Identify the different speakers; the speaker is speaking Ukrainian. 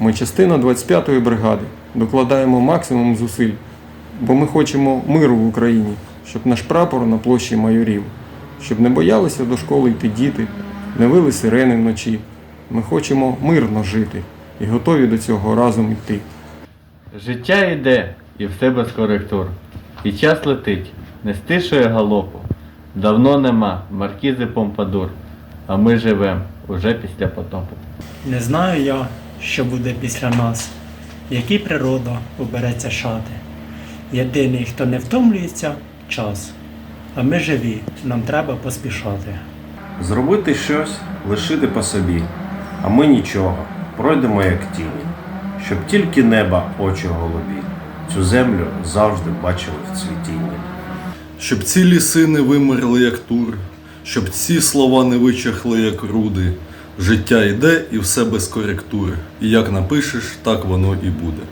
Speaker 1: Ми частина 25-ї бригади. Докладаємо максимум зусиль, бо ми хочемо миру в Україні, щоб наш прапор на площі майорів, щоб не боялися до школи йти діти, не вили сирени вночі. Ми хочемо мирно жити і готові до цього разом йти.
Speaker 2: Життя йде, і все без коректур. І час летить, не стишує галопу. Давно нема маркізи Помпадур, а ми живем уже після потопу.
Speaker 3: Не знаю я, що буде після нас, які природа обереться шати. Єдиний, хто не втомлюється час. А ми живі, нам треба поспішати.
Speaker 4: Зробити щось, лишити по собі, а ми нічого, пройдемо як тіні, щоб тільки неба очі голубі, цю землю завжди бачили в цвітінні.
Speaker 5: Щоб ці ліси не вимерли, як тур, щоб ці слова не вичахли, як руди. Життя йде і все без коректури. І як напишеш, так воно і буде.